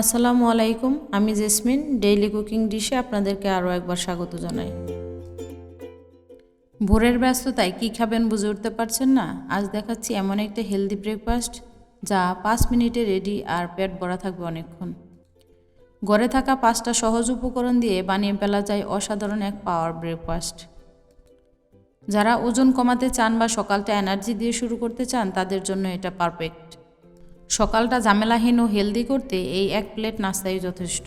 আসসালামু আলাইকুম, আমি জেসমিন ডেইলি কুকিং ডিশে আপনাদেরকে আরও একবার স্বাগত জানাই। ভোরের ব্যস্ততায় কী খাবেন বুঝে উঠতে পারছেন না? আজ দেখাচ্ছি এমন একটা হেলদি ব্রেকফাস্ট যা পাঁচ মিনিটে রেডি আর পেট ভরা থাকবে অনেকক্ষণ। ঘরে থাকা পাঁচটা সহজ উপকরণ দিয়ে বানিয়ে ফেলা যায় অসাধারণ এক পাওয়ার ব্রেকফাস্ট যারা ওজন কমাতে চান বা সকালটা এনার্জি দিয়ে শুরু করতে চান, তাদের জন্য এটা পারফেক্ট সকালটা ঝামেলাহীন ও হেলদি করতে এই এক প্লেট নাস্তাই যথেষ্ট।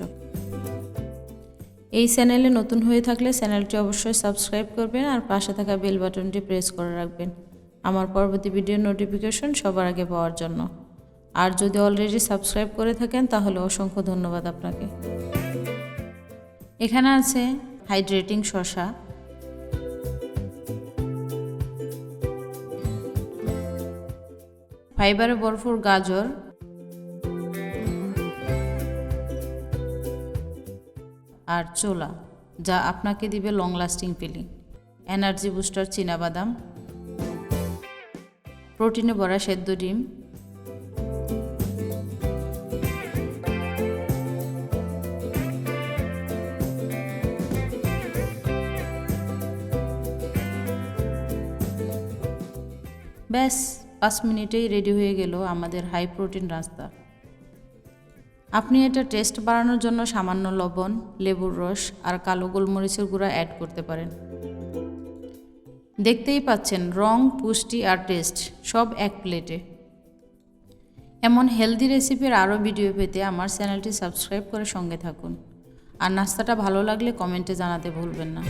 এই চ্যানেলে নতুন হয়ে থাকলে চ্যানেলটি অবশ্যই সাবস্ক্রাইব করবেন আর পাশে থাকা বেল বাটনটি প্রেস করে রাখবেন। আমার পরবর্তী ভিডিওর নোটিফিকেশন সবার আগে পাওয়ার জন্য। আর যদি অলরেডি সাবস্ক্রাইব করে থাকেন, তাহলে অসংখ্য ধন্যবাদ আপনাকে। এখানে আছে হাইড্রেটিং শশা ফাইবারে ভরপুর গাজর। আর চোলা, যা আপনাকে দিবে long lasting feeling energy booster বাদাম প্রোটিনে ভরা সেদ্ধ ডিম। ব্যাস পাঁচ মিনিটেই রেডি হয়ে গেল আমাদের হাই প্রোটিন রাস্তা। আপনি এটা টেস্ট বাড়ানোর জন্য সামান্য লবণ, লেবুর রস আর কালো গোলমরিচের গুঁড়া অ্যাড করতে পারেন। দেখতেই পাচ্ছেন রং, পুষ্টি আর টেস্ট সব এক প্লেটে এমন হেলদি রেসিপির আরও ভিডিও পেতে আমার চ্যানেলটি সাবস্ক্রাইব করে সঙ্গে থাকুন। আর নাস্তাটা ভালো লাগলে কমেন্টে জানাতে ভুলবেন না।